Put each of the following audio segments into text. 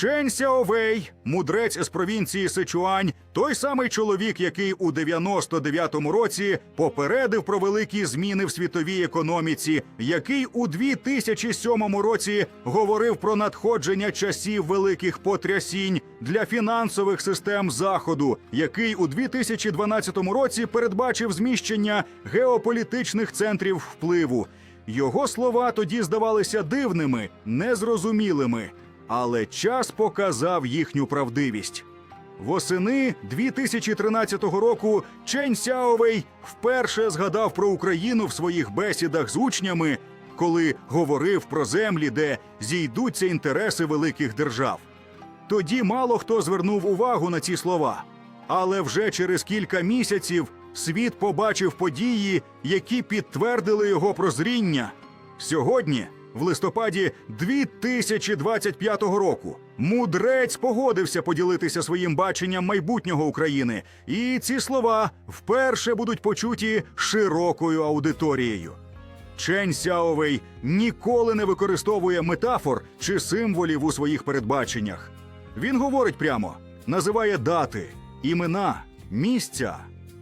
Чен Сяовей, мудрець з провінції Сичуань, той самий чоловік, який у 99-му році попередив про великі зміни в світовій економіці, який у 2007 році говорив про надходження часів великих потрясінь для фінансових систем заходу, який у 2012 році передбачив зміщення геополітичних центрів впливу. Його слова тоді здавалися дивними, незрозумілими, але час показав їхню правдивість. Восени 2013 року Чен Сяовей вперше згадав про Україну в своїх бесідах з учнями, коли говорив про землі, де зійдуться інтереси великих держав. Тоді мало хто звернув увагу на ці слова. Але вже через кілька місяців світ побачив події, які підтвердили його прозріння. Сьогодні, в листопаді 2025 року, мудрець погодився поділитися своїм баченням майбутнього України, і ці слова вперше будуть почуті широкою аудиторією. Чен Сяовей ніколи не використовує метафор чи символів у своїх передбаченнях. Він говорить прямо, називає дати, імена, місця.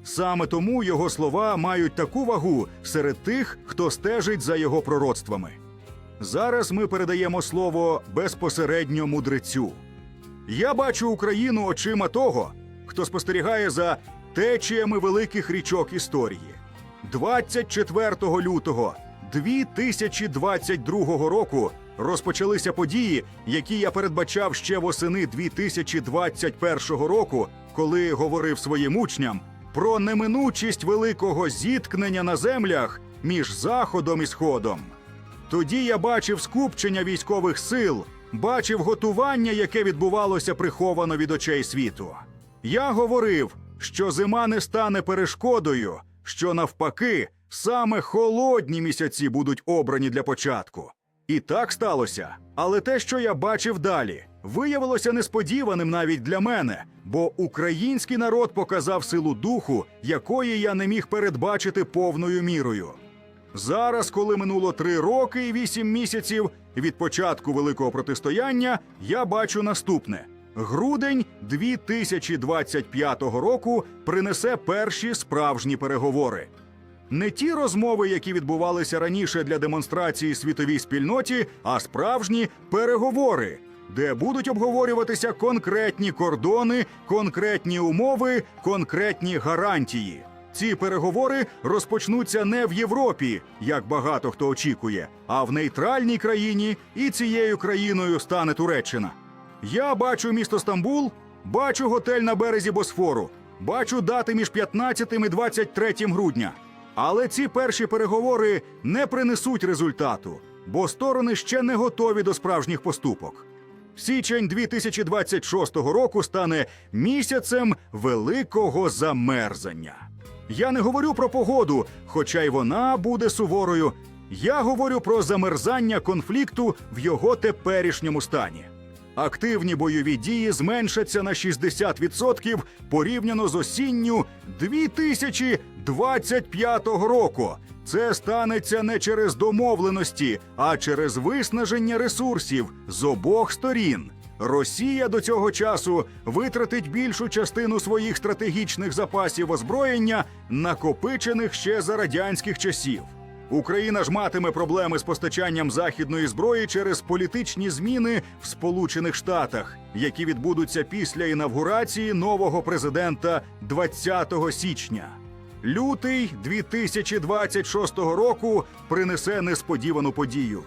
Саме тому його слова мають таку вагу серед тих, хто стежить за його пророцтвами. Зараз ми передаємо слово безпосередньо мудрецю. Я бачу Україну очима того, хто спостерігає за течіями великих річок історії. 24 лютого 2022 року розпочалися події, які я передбачав ще восени 2021 року, коли говорив своїм учням про неминучість великого зіткнення на землях між заходом і сходом. Тоді я бачив скупчення військових сил, бачив готування, яке відбувалося приховано від очей світу. Я говорив, що зима не стане перешкодою, що навпаки, саме холодні місяці будуть обрані для початку. І так сталося. Але те, що я бачив далі, виявилося несподіваним навіть для мене, бо український народ показав силу духу, якої я не міг передбачити повною мірою. Зараз, коли минуло три роки і вісім місяців від початку великого протистояння, я бачу наступне: грудень 2025 року принесе перші справжні переговори. Не ті розмови, які відбувалися раніше для демонстрації світовій спільноті, а справжні переговори, де будуть обговорюватися конкретні кордони, конкретні умови, конкретні гарантії. Ці переговори розпочнуться не в Європі, як багато хто очікує, а в нейтральній країні, і цією країною стане Туреччина. Я бачу місто Стамбул, бачу готель на березі Босфору, бачу дати між 15 і 23 грудня. Але ці перші переговори не принесуть результату, бо сторони ще не готові до справжніх поступок. Січень 2026 року стане місяцем великого замерзання. Я не говорю про погоду, хоча й вона буде суворою. Я говорю про замерзання конфлікту в його теперішньому стані. Активні бойові дії зменшаться на 60% порівняно з осінню 2025 року. Це станеться не через домовленості, а через виснаження ресурсів з обох сторін. Росія до цього часу витратить більшу частину своїх стратегічних запасів озброєння, накопичених ще за радянських часів. Україна ж матиме проблеми з постачанням західної зброї через політичні зміни в Сполучених Штатах, які відбудуться після інавгурації нового президента 20 січня. Лютий 2026 року принесе несподівану подію.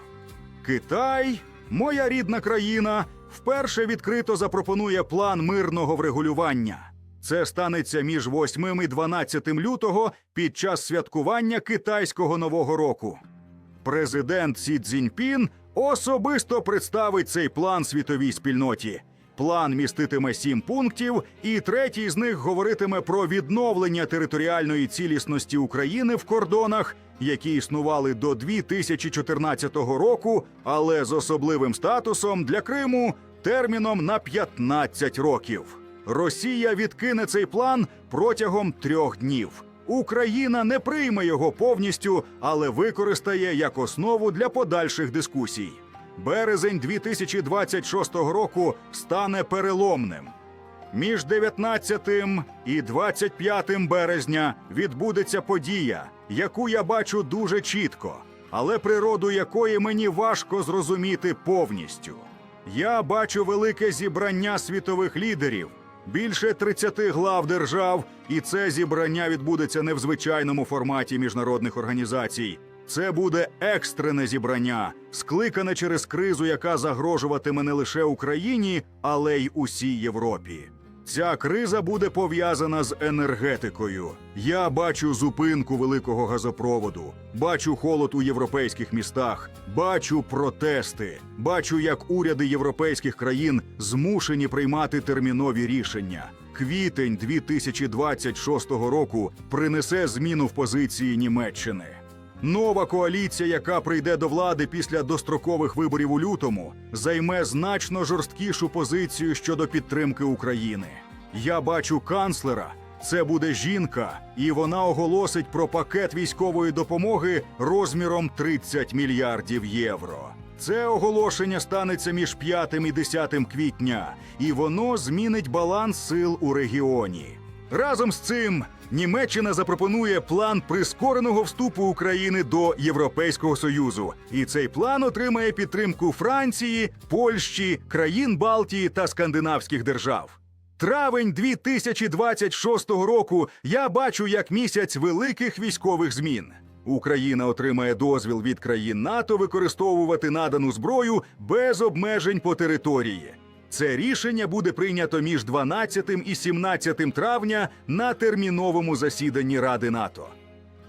Китай, моя рідна країна, вперше відкрито запропонує план мирного врегулювання. Це станеться між 8 і 12 лютого під час святкування китайського нового року. Президент Сі Цзіньпін особисто представить цей план світовій спільноті. План міститиме сім пунктів, і третій з них говоритиме про відновлення територіальної цілісності України в кордонах, які існували до 2014 року, але з особливим статусом для Криму терміном на 15 років. Росія відкине цей план протягом трьох днів. Україна не прийме його повністю, але використає як основу для подальших дискусій. Березень 2026 року стане переломним. Між 19 і 25 березня відбудеться подія, яку я бачу дуже чітко, але природу якої мені важко зрозуміти повністю. Я бачу велике зібрання світових лідерів, більше 30 глав держав, і це зібрання відбудеться не в звичайному форматі міжнародних організацій. Це буде екстрене зібрання, скликане через кризу, яка загрожуватиме не лише Україні, але й усій Європі. Ця криза буде пов'язана з енергетикою. Я бачу зупинку великого газопроводу, бачу холод у європейських містах, бачу протести, бачу, як уряди європейських країн змушені приймати термінові рішення. Квітень 2026 року принесе зміну в позиції Німеччини. Нова коаліція, яка прийде до влади після дострокових виборів у лютому, займе значно жорсткішу позицію щодо підтримки України. Я бачу канцлера. Це буде жінка, і вона оголосить про пакет військової допомоги розміром 30 мільярдів євро. Це оголошення станеться між 5 і 10 квітня, і воно змінить баланс сил у регіоні. Разом з цим Німеччина запропонує план прискореного вступу України до Європейського союзу, і цей план отримає підтримку Франції, Польщі, країн Балтії та скандинавських держав. Травень 2026 року я бачу як місяць великих військових змін. Україна отримає дозвіл від країн НАТО використовувати надану зброю без обмежень по території. Це рішення буде прийнято між 12 і 17 травня на терміновому засіданні Ради НАТО.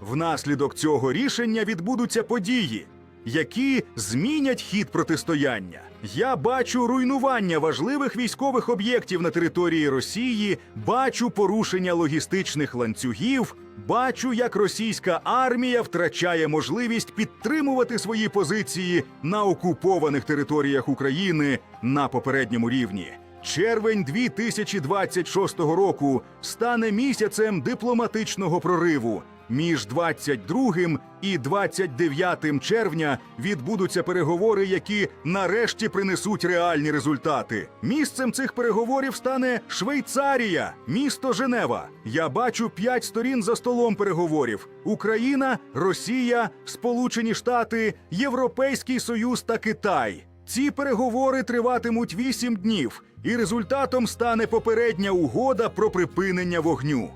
Внаслідок цього рішення відбудуться події, які змінять хід протистояння. Я бачу руйнування важливих військових об'єктів на території Росії, бачу порушення логістичних ланцюгів, бачу, як російська армія втрачає можливість підтримувати свої позиції на окупованих територіях України на попередньому рівні. Червень 2026 року стане місяцем дипломатичного прориву. Між 22 і 29 червня відбудуться переговори, які нарешті принесуть реальні результати. Місцем цих переговорів стане Швейцарія, місто Женева. Я бачу п'ять сторін за столом переговорів: Україна, Росія, Сполучені Штати, Європейський Союз та Китай. Ці переговори триватимуть 8 днів, і результатом стане попередня угода про припинення вогню.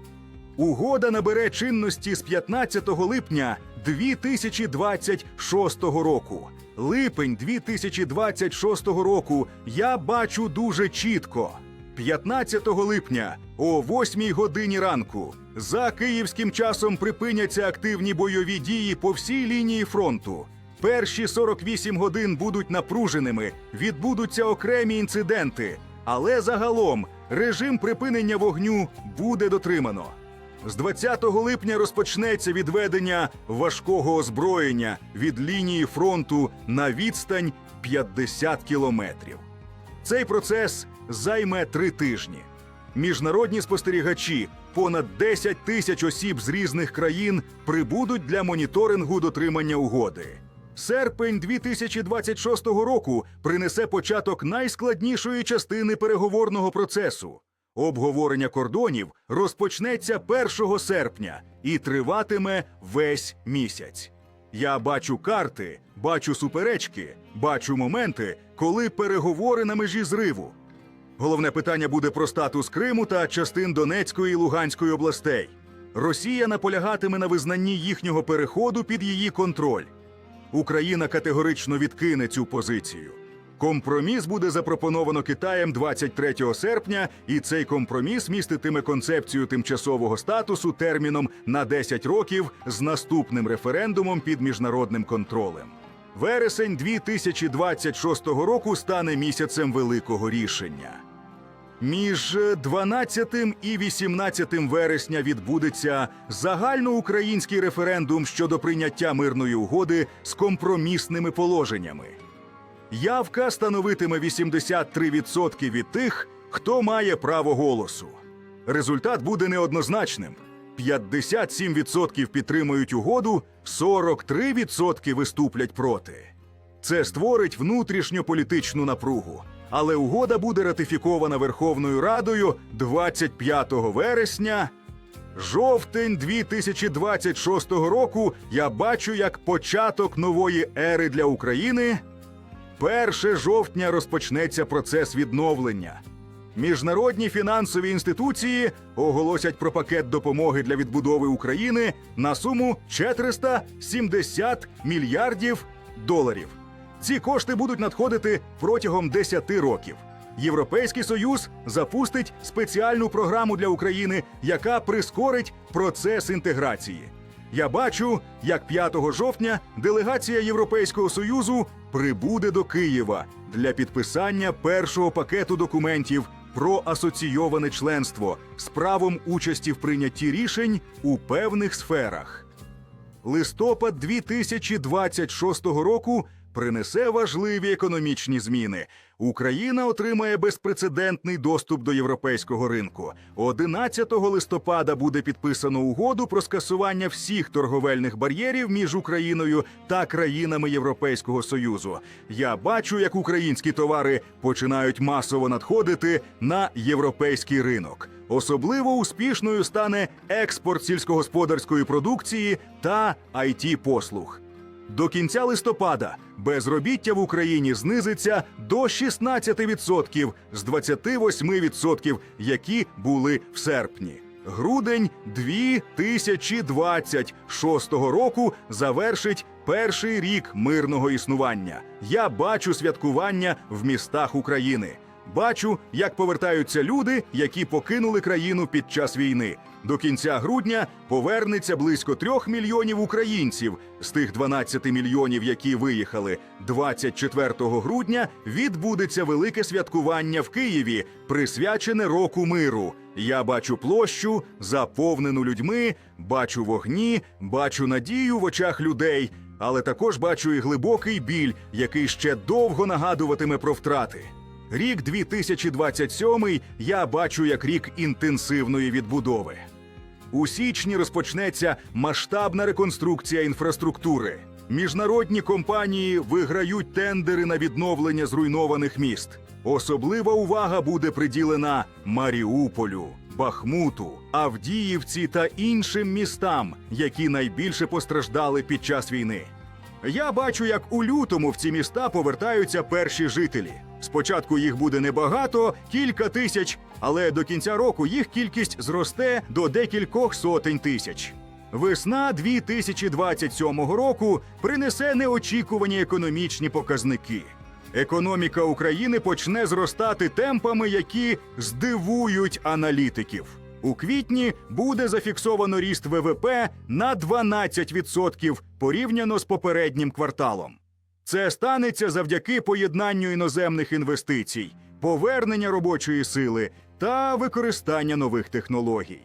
Угода набере чинності з 15 липня 2026 року. Липень 2026 року я бачу дуже чітко. 15 липня о 8 годині ранку за київським часом припиняться активні бойові дії по всій лінії фронту. Перші 48 годин будуть напруженими, відбудуться окремі інциденти, але загалом режим припинення вогню буде дотримано. З 20 липня розпочнеться відведення важкого озброєння від лінії фронту на відстань 50 кілометрів. Цей процес займе три тижні. Міжнародні спостерігачі, понад 10 тисяч осіб з різних країн прибудуть для моніторингу дотримання угоди. Серпень 2026 року принесе початок найскладнішої частини переговорного процесу. Обговорення кордонів розпочнеться 1 серпня і триватиме весь місяць. Я бачу карти, бачу суперечки, бачу моменти, коли переговори на межі зриву. Головне питання буде про статус Криму та частин Донецької і Луганської областей. Росія наполягатиме на визнанні їхнього переходу під її контроль. Україна категорично відкине цю позицію. Компроміс буде запропоновано Китаєм 23 серпня, і цей компроміс міститиме концепцію тимчасового статусу терміном на 10 років з наступним референдумом під міжнародним контролем. Вересень 2026 року стане місяцем великого рішення. Між 12 і 18 вересня відбудеться загальноукраїнський референдум щодо прийняття мирної угоди з компромісними положеннями. Явка становитиме 83% від тих, хто має право голосу. Результат буде неоднозначним: 57% підтримують угоду, 43% виступлять проти. Це створить внутрішньополітичну напругу. Але угода буде ратифікована Верховною Радою 25 вересня. Жовтень 2026 року я бачу як початок нової ери для України. 1 жовтня розпочнеться процес відновлення. Міжнародні фінансові інституції оголосять про пакет допомоги для відбудови України на суму 470 мільярдів доларів. Ці кошти будуть надходити протягом 10 років. Європейський союз запустить спеціальну програму для України, яка прискорить процес інтеграції. Я бачу, як 5 жовтня делегація Європейського союзу прибуде до Києва для підписання першого пакету документів про асоційоване членство з правом участі в прийнятті рішень у певних сферах. Листопад 2026 року принесе важливі економічні зміни. Україна отримає безпрецедентний доступ до європейського ринку. 11 листопада буде підписано угоду про скасування всіх торговельних бар'єрів між Україною та країнами Європейського союзу. Я бачу, як українські товари починають масово надходити на європейський ринок. Особливо успішною стане експорт сільськогосподарської продукції та it послуг. До кінця листопада безробіття в Україні знизиться до 16% з 28%, які були в серпні. Грудень 2026 року завершить перший рік мирного існування. Я бачу святкування в містах України. Бачу, як повертаються люди, які покинули країну під час війни. До кінця грудня повернеться близько трьох мільйонів українців з тих 12 мільйонів, які виїхали. 24 грудня відбудеться велике святкування в Києві, присвячене року миру. Я бачу площу, заповнену людьми, бачу вогні, бачу надію в очах людей, але також бачу і глибокий біль, який ще довго нагадуватиме про втрати. Рік 2027 я бачу як рік інтенсивної відбудови. У січні розпочнеться масштабна реконструкція інфраструктури. Міжнародні компанії виграють тендери на відновлення зруйнованих міст. Особлива увага буде приділена Маріуполю, Бахмуту, Авдіївці та іншим містам, які найбільше постраждали під час війни. Я бачу, як у лютому в ці міста повертаються перші жителі. Спочатку їх буде небагато, кілька тисяч, але до кінця року їх кількість зросте до декількох сотень тисяч. Весна 2027 року принесе неочікувані економічні показники. Економіка України почне зростати темпами, які здивують аналітиків. У квітні буде зафіксовано ріст ВВП на 12% порівняно з попереднім кварталом. Це станеться завдяки поєднанню іноземних інвестицій, повернення робочої сили та використання нових технологій.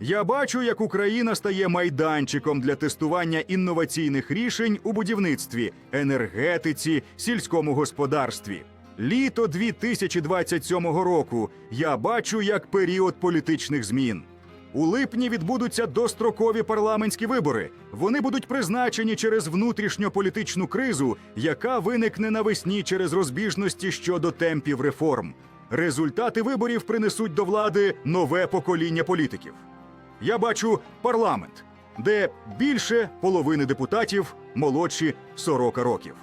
Я бачу, як Україна стає майданчиком для тестування інноваційних рішень у будівництві, енергетиці, сільському господарстві. Літо 2027 року я бачу як період політичних змін. У липні відбудуться дострокові парламентські вибори. Вони будуть призначені через внутрішньополітичну кризу, яка виникне навесні через розбіжності щодо темпів реформ. Результати виборів принесуть до влади нове покоління політиків. Я бачу парламент, де більше половини депутатів молодші 40 років.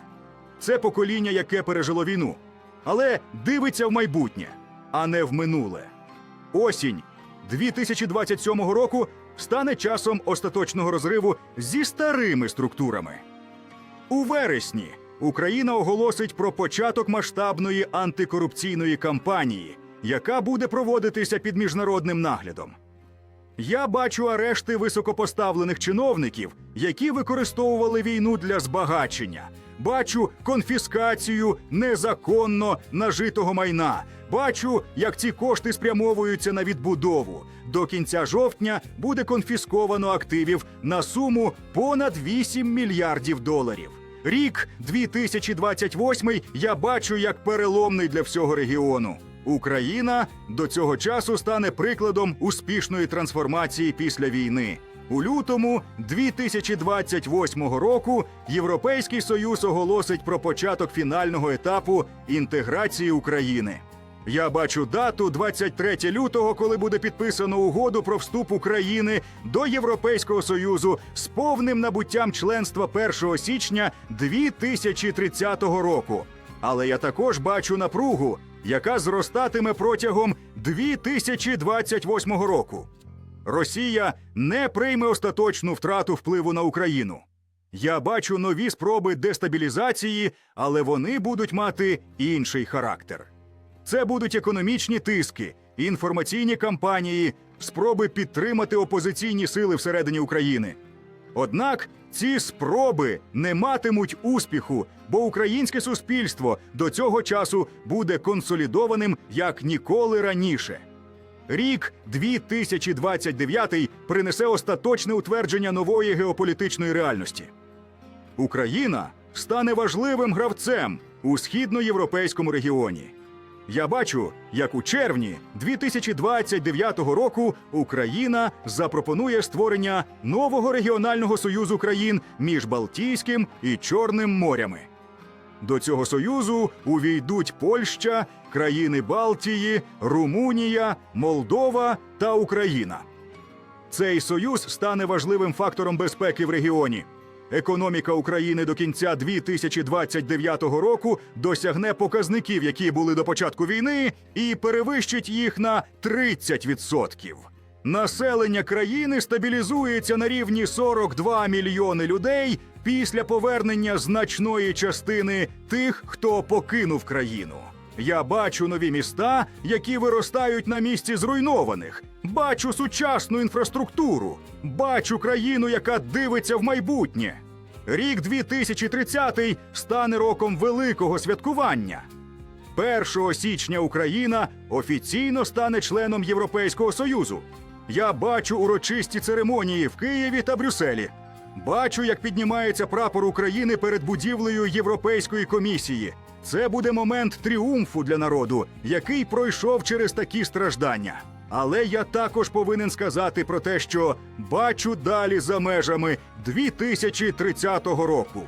Це покоління, яке пережило війну, але дивиться в майбутнє, а не в минуле. Осінь 2027 року стане часом остаточного розриву зі старими структурами. У вересні Україна оголосить про початок масштабної антикорупційної кампанії, яка буде проводитися під міжнародним наглядом. Я бачу арешти високопоставлених чиновників, які використовували війну для збагачення. Бачу конфіскацію незаконно нажитого майна. Бачу, як ці кошти спрямовуються на відбудову. До кінця жовтня буде конфісковано активів на суму понад 8 мільярдів доларів. Рік 2028 я бачу як переломний для всього регіону. Україна до цього часу стане прикладом успішної трансформації після війни. У лютому 2028 року Європейський Союз оголосить про початок фінального етапу інтеграції України. Я бачу дату 23 лютого, коли буде підписано угоду про вступ України до Європейського Союзу з повним набуттям членства 1 січня 2030 року. Але я також бачу напругу, яка зростатиме протягом 2028 року. Росія не прийме остаточну втрату впливу на Україну. Я бачу нові спроби дестабілізації, але вони будуть мати інший характер. Це будуть економічні тиски, інформаційні кампанії, спроби підтримати опозиційні сили всередині України. Однак ці спроби не матимуть успіху, бо українське суспільство до цього часу буде консолідованим як ніколи раніше. Рік 2029 принесе остаточне утвердження нової геополітичної реальності. Україна стане важливим гравцем у східноєвропейському регіоні. Я бачу, як у червні 2029 року Україна запропонує створення нового регіонального союзу країн між Балтійським і Чорним морями. До цього союзу увійдуть Польща, країни Балтії, Румунія, Молдова та Україна. Цей союз стане важливим фактором безпеки в регіоні. Економіка України до кінця 2029 року досягне показників, які були до початку війни, і перевищить їх на 30%. Населення країни стабілізується на рівні 42 мільйони людей після повернення значної частини тих, хто покинув країну. Я бачу нові міста, які виростають на місці зруйнованих. Бачу сучасну інфраструктуру. Бачу країну, яка дивиться в майбутнє. Рік 2030 стане роком великого святкування. 1 січня Україна офіційно стане членом Європейського Союзу. Я бачу урочисті церемонії в Києві та Брюсселі. Бачу, як піднімається прапор України перед будівлею Європейської комісії. Це буде момент тріумфу для народу, який пройшов через такі страждання. Але я також повинен сказати про те, що бачу далі за межами 2030 року.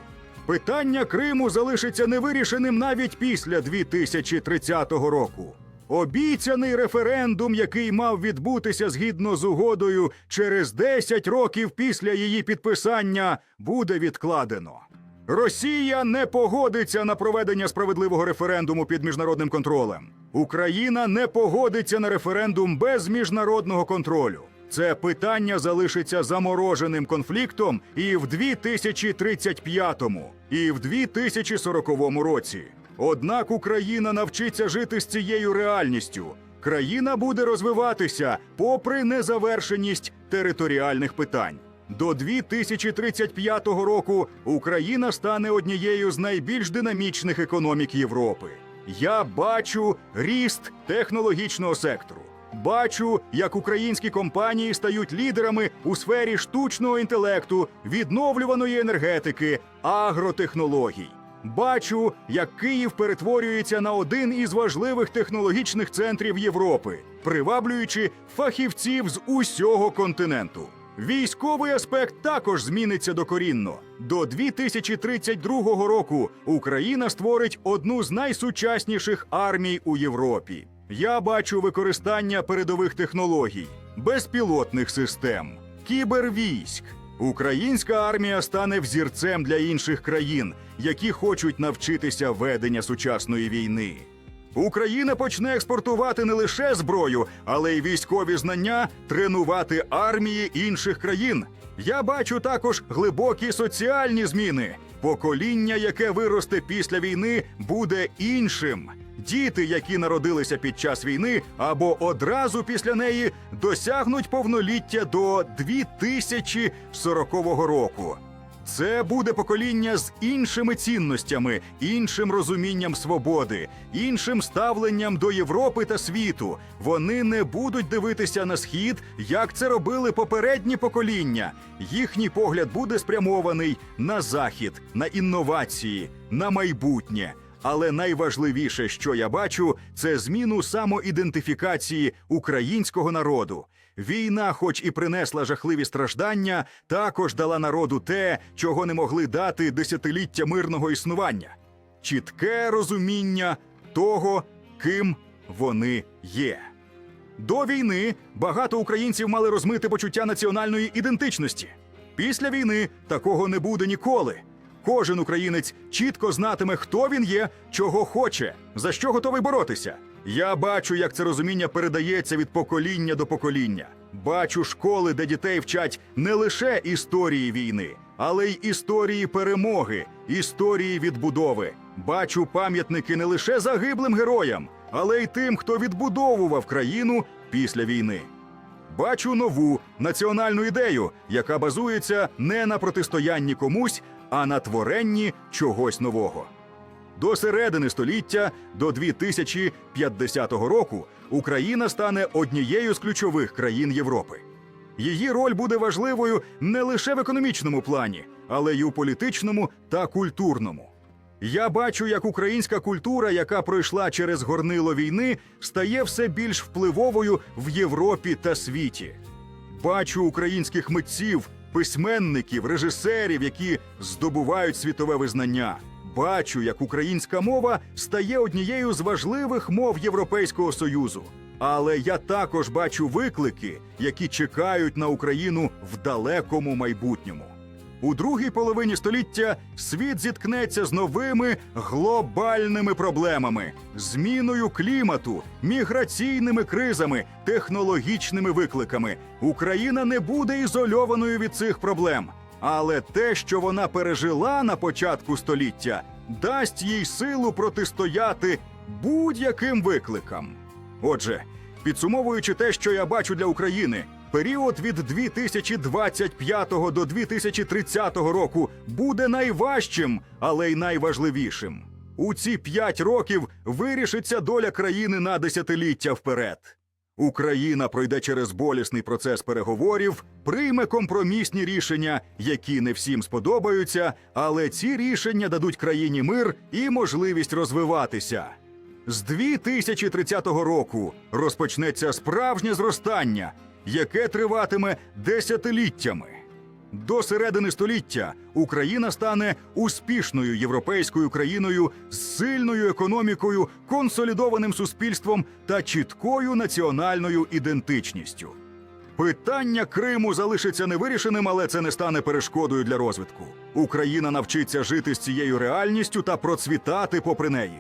Питання Криму залишиться невирішеним навіть після 2030 року. Обіцяний референдум, який мав відбутися згідно з угодою через 10 років після її підписання, буде відкладено. Росія не погодиться на проведення справедливого референдуму під міжнародним контролем. Україна не погодиться на референдум без міжнародного контролю. Це питання залишиться замороженим конфліктом і в 2035, і в 2040 році. Однак Україна навчиться жити з цією реальністю. Країна буде розвиватися попри незавершеність територіальних питань. До 2035 року Україна стане однією з найбільш динамічних економік Європи. Я бачу ріст технологічного сектору. Бачу, як українські компанії стають лідерами у сфері штучного інтелекту, відновлюваної енергетики, агротехнологій. Бачу, як Київ перетворюється на один із важливих технологічних центрів Європи, приваблюючи фахівців з усього континенту. Військовий аспект також зміниться докорінно. До 2032 року Україна створить одну з найсучасніших армій у Європі. Я бачу використання передових технологій, безпілотних систем, кібервійськ. Українська армія стане взірцем для інших країн, які хочуть навчитися ведення сучасної війни. Україна почне експортувати не лише зброю, але й військові знання, тренувати армії інших країн. Я бачу також глибокі соціальні зміни. Покоління, яке виросте після війни, буде іншим. Діти, які народилися під час війни або одразу після неї, досягнуть повноліття до 2040 року. Це буде покоління з іншими цінностями, іншим розумінням свободи, іншим ставленням до Європи та світу. Вони не будуть дивитися на схід, як це робили попередні покоління. Їхній погляд буде спрямований на захід, на інновації, на майбутнє. Але найважливіше, що я бачу, це зміну самоідентифікації українського народу. Війна, хоч і принесла жахливі страждання, також дала народу те, чого не могли дати десятиліття мирного існування чітке розуміння того, ким вони є. До війни багато українців мали розмити почуття національної ідентичності. Після війни такого не буде ніколи. Кожен українець чітко знатиме, хто він є, чого хоче, за що готовий боротися. Я бачу, як це розуміння передається від покоління до покоління. Бачу школи, де дітей вчать не лише історії війни, але й історії перемоги, історії відбудови. Бачу пам'ятники не лише загиблим героям, але й тим, хто відбудовував країну після війни. Бачу нову національну ідею, яка базується не на протистоянні комусь, а на творенні чогось нового. До середини століття, до 2050 року, Україна стане однією з ключових країн Європи. Її роль буде важливою не лише в економічному плані, але й у політичному та культурному. Я бачу, як українська культура, яка пройшла через горнило війни, стає все більш впливовою в Європі та світі. Бачу українських митців, письменників, режисерів, які здобувають світове визнання. Бачу, як українська мова стає однією з важливих мов Європейського союзу. Але я також бачу виклики, які чекають на Україну в далекому майбутньому. У другій половині століття світ зіткнеться з новими глобальними проблемами: зміною клімату, міграційними кризами, технологічними викликами. Україна не буде ізольованою від цих проблем. Але те, що вона пережила на початку століття, дасть їй силу протистояти будь-яким викликам. Отже, підсумовуючи те, що я бачу для України, період від 2025 до 2030 року буде найважчим, але й найважливішим. У ці п'ять років вирішиться доля країни на десятиліття вперед. Україна пройде через болісний процес переговорів, прийме компромісні рішення, які не всім сподобаються, але ці рішення дадуть країні мир і можливість розвиватися. З 2030 року розпочнеться справжнє зростання, яке триватиме десятиліттями. До середини століття Україна стане успішною європейською країною з сильною економікою, консолідованим суспільством та чіткою національною ідентичністю. Питання Криму залишиться невирішеним, але це не стане перешкодою для розвитку. Україна навчиться жити з цією реальністю та процвітати попри неї.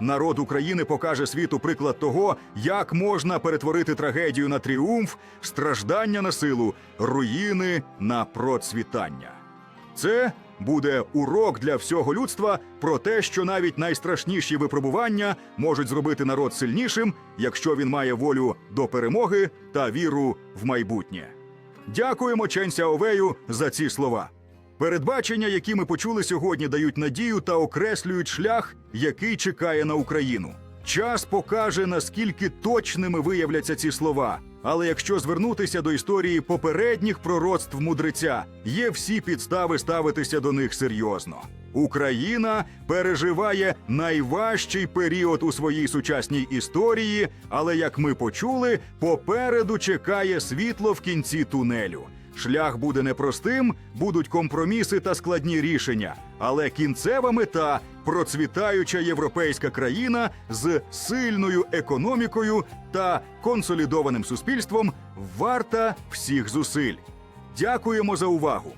Народ України покаже світу приклад того, як можна перетворити трагедію на тріумф, страждання на силу, руїни на процвітання. Це буде урок для всього людства про те, що навіть найстрашніші випробування можуть зробити народ сильнішим, якщо він має волю до перемоги та віру в майбутнє. Дякуємо Ченся Овею за ці слова. Передбачення, які ми почули сьогодні, дають надію та окреслюють шлях, який чекає на Україну. Час покаже, наскільки точними виявляться ці слова. Але якщо звернутися до історії попередніх пророцтв мудреця, є всі підстави ставитися до них серйозно. Україна переживає найважчий період у своїй сучасній історії, але як ми почули, попереду чекає світло в кінці тунелю. Шлях буде непростим, будуть компроміси та складні рішення, але кінцева мета процвітаюча європейська країна з сильною економікою та консолідованим суспільством варта всіх зусиль. Дякуємо за увагу.